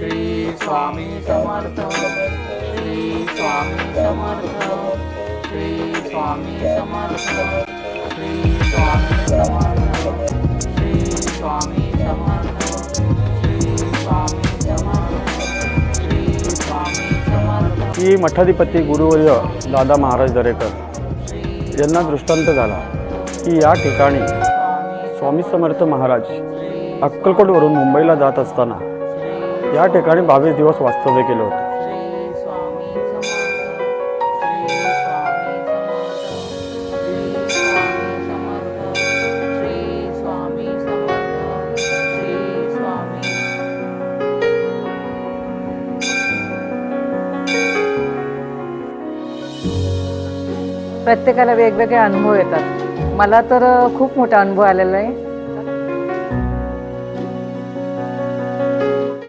श्री स्वामी समर्थ. श्री स्वामी समर्थ. श्री स्वामी समर्थ. श्री स्वामी समर्थ. श्री स्वामी समर्थ. श्री स्वामी समर्थ. श्री स्वामी समर्थ. की मठाधिपती गुरुवर्य दादा महाराज दरेकर यांना दृष्टांत झाला की या ठिकाणी स्वामी समर्थ महाराज अक्कलकोटवरून मुंबईला जात असताना या ठिकाणी बावीस दिवस वास्तव्य केलं होतं. प्रत्येकाला वेगवेगळे अनुभव येतात. मला तर खूप मोठा अनुभव आलेला आहे.